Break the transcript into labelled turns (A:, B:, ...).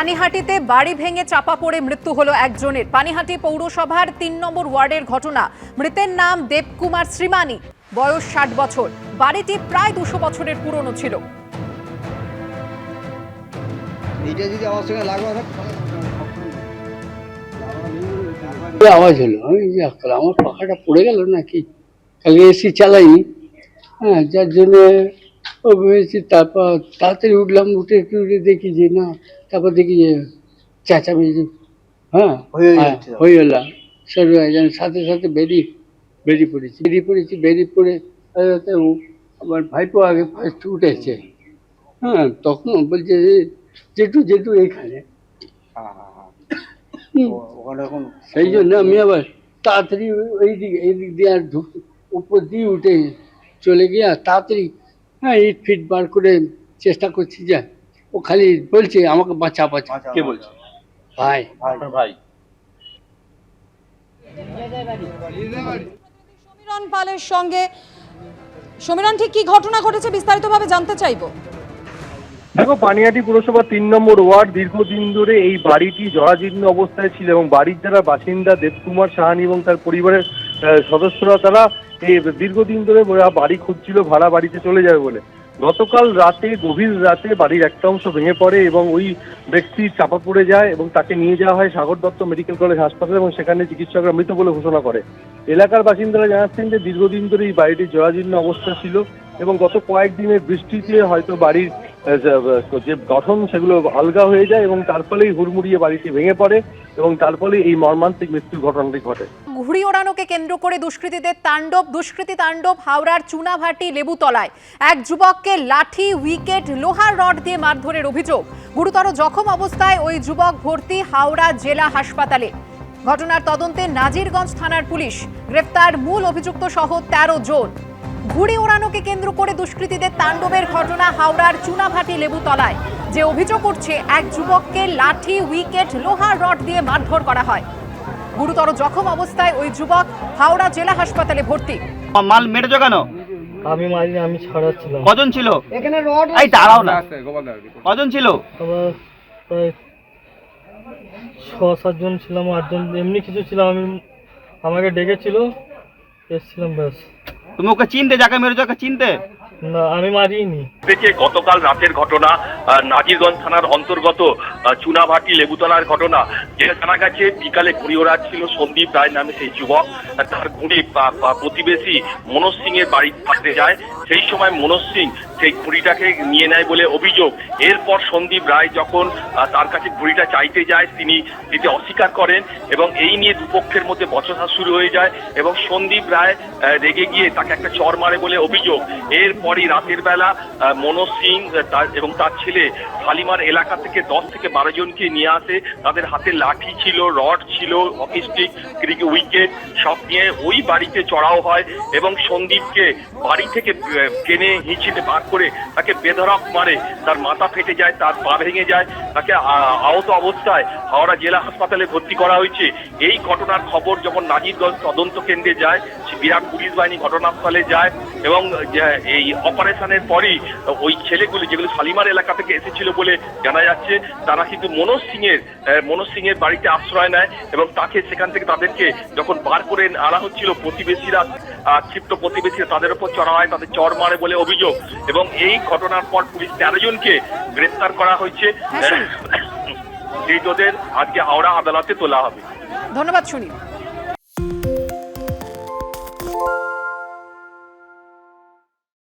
A: পানিহাটিতে বাড়ি ভেঙে চাপা পড়ে মৃত্যু হলো একজনের। পানিহাটি পৌরসভার তিন নম্বর ওয়ার্ডের ঘটনা। মৃতের নাম দেবকুমার শ্রীমানি বয়স ষাট বছর। বাড়িটি প্রায় দুশো বছরের পুরনো ছিল।
B: এইটা যদি আমার সঙ্গে লাগবে
C: আওয়াজ হলো। আমি আমার পাখাটা পড়ে গেল নাকি? কালকে এসি চালাইনি। হ্যাঁ যার জন্য ও ভেবেছি তারপর তাড়াতাড়ি উঠলাম উঠে একটু উঠে দেখি যে না তারপর দেখি যে চেঁচামেচি হ্যাঁ
B: হয়ে
C: হ্যাঁ। হয়ে গেলাম সর্ব একজন সাথে সাথে বেরিয়ে বেরিয়ে পড়েছি। বেরিয়ে পড়েছি বেরিয়ে পড়ে আমার ভাইপো আগে ফার্স্ট উঠেছে। হ্যাঁ তখন বলছে যে জেঠু জেঠু এইখানে হুম।
B: ওখানে এখন
C: সেই জন্য আমি আবার তাড়াতাড়ি ওই দিকে এই দিক দিয়ে আর ঢুক উপর দিয়ে উঠে চলে গিয়ে আর তাড়াতাড়ি হ্যাঁ ইট ফিট বার করে চেষ্টা করছি যে ও খালি বলছে আমাকে বাঁচা বাঁচা।
D: কে বলছে?
C: ভাই।
B: ভাই।
E: সমীরণ পালের সঙ্গে সমীরণ ঠিক কি ঘটনা ঘটেছে বিস্তারিতভাবে জানতে চাইব?
D: দেখো পানিয়াটি পুরসভা তিন নম্বর ওয়ার্ড দীর্ঘদিন ধরে এই বাড়িটি জরাজীর্ণ অবস্থায় ছিল এবং বাড়ির যারা বাসিন্দা দেবকুমার সাহানি এবং তার পরিবারের সদস্যরা তারা দীর্ঘদিন ধরে বাড়ি খুঁজছিল, ভাড়া বাড়িতে চলে যাবে বলে। গতকাল রাতে, গভীর রাতে বাড়ির একটা অংশ ভেঙে পড়ে এবং ওই ব্যক্তি চাপা পড়ে যায় এবং তাকে নিয়ে যাওয়া হয় সাগর দত্ত মেডিকেল কলেজ হাসপাতালে এবং সেখানে চিকিৎসকরা মৃত বলে ঘোষণা করে। এলাকার বাসিন্দারা জানাচ্ছেন যে দীর্ঘদিন ধরে এই বাড়িটি জরাজীর্ণ অবস্থা ছিল এবং গত কয়েকদিনের বৃষ্টিতে হয়তো বাড়ির যে- গঠন সেগুলো আলগা হয়ে যায় এবং তার ফলেই হুড়মুড়িয়ে বাড়িটি ভেঙে পড়ে এবং তার ফলে এই মর্মান্তিক মৃত্যুর ঘটনাটি ঘটে।
A: ঘুড়ি ওড়ানোকে কেন্দ্র করে দুষ্কৃতীদের তাণ্ডব, দুষ্কৃতী তাণ্ডব, হাওড়ার চুনাভাটি লেবুতলায়। এক যুবককে লাঠি, উইকেট, লোহার রড দিয়ে মারধরের অভিযোগ। গুরুতর জখম অবস্থায় ওই যুবক ভর্তি হাওড়া জেলা হাসপাতালে। ঘটনার তদন্তে নাজিরগঞ্জ থানার পুলিশ গ্রেফতার। মূল অভিযুক্ত সহ তেরো জন। ঘুড়ি ওড়ানোকে কেন্দ্র করে দুষ্কৃতীদের তাণ্ডবের ঘটনা হাওড়ার চুনাভাটি লেবুতলায়। যে অভিযোগ উঠছে এক যুবককে লাঠি উইকেট লোহার রড দিয়ে মারধর করা হয়। গুরুতর জখম অবস্থায় ওই যুবক হাওড়া জেলা হাসপাতালে ভর্তি।
F: মাল মেরেছো কেন?
G: আমি মারিনি আমি ছাড়াচ্ছিলাম।
F: কজন ছিল? এখানে রড এই দাঁড়াও না। কজন ছিল?
G: প্রায় ছ সাতজন ছিলাম আটজন এমনি কিছু ছিলাম আমি আমাকে ডেকেছিল এসছিলাম ব্যাস।
F: তুমি ওকে চিনতে যাকে মেরেছো ওকে চিনতে?
G: না আমি মারিনি।
D: থেকে গতকাল রাতের ঘটনা নাজিরগঞ্জ থানার অন্তর্গত চুনাভাটি লেবুতলার ঘটনা। যেটা জানা গেছে, বিকালে ঘুড়ি ওড়াচ্ছিল সন্দীপ রায় নামে সেই যুবক। তার ঘুড়ি প্রতিবেশী মনোজ সিং এর বাড়ি থাকতে যায়। সেই সময় মনোজ সিং সেই ঘুড়িটাকে নিয়ে নেয় বলে অভিযোগ। এরপর সন্দীপ রায় যখন তার কাছে ঘুড়িটা চাইতে যায়, তিনি দিতে অস্বীকার করেন এবং এই নিয়ে দুপক্ষের মধ্যে বচসা শুরু হয়ে যায় এবং সন্দীপ রায় রেগে গিয়ে তাকে একটা চর মারে বলে অভিযোগ। এরপরই রাতের বেলা মনোজ সিং তার- এবং তার ছেলে শালিমার এলাকা থেকে দশ থেকে বারো জনকে নিয়ে আসে। তাদের হাতে লাঠি ছিল, রড ছিল হকি স্টিক উইকেট সব নিয়ে ওই বাড়িতে চড়াও হয় এবং সন্দীপকে বাড়ি থেকে টেনে হিঁচিতে বার করে তাকে বেধরক মারে। তার মাথা ফেটে যায়, তার পা ভেঙে যায়, তাকে আহত অবস্থায় হাওড়া জেলা হাসপাতালে ভর্তি করা হয়েছে। এই ঘটনার খবর যখন নাজিরগঞ্জ তদন্ত কেন্দ্রে যায়, বিরাট পুলিশ বাহিনী ঘটনাস্থলে যায় এবং এই অপারেশনের পরই ওই ছেলেগুলি, যেগুলো শালিমার এলাকা থেকে এসেছিল বলে জানা যাচ্ছে, তারা কিন্তু মনোজ সিং এর মনোজ সিং এর বাড়িতে আশ্রয় নেয় এবং তাকে সেখান থেকে তাদেরকে যখন বার করে আনা হচ্ছিল প্রতিবেশীরা ক্ষিপ্ত প্রতিবেশীরা তাদের উপর চড়া হয় তাদের চর মারে বলে অভিযোগ। এবং এই ঘটনার পর পুলিশ তেরো জনকে গ্রেপ্তার করা হয়েছে।
A: হ্যাঁ,
D: ধৃতদের আজকে হাওড়া আদালতে তোলা হবে।
A: ধন্যবাদ সুনীল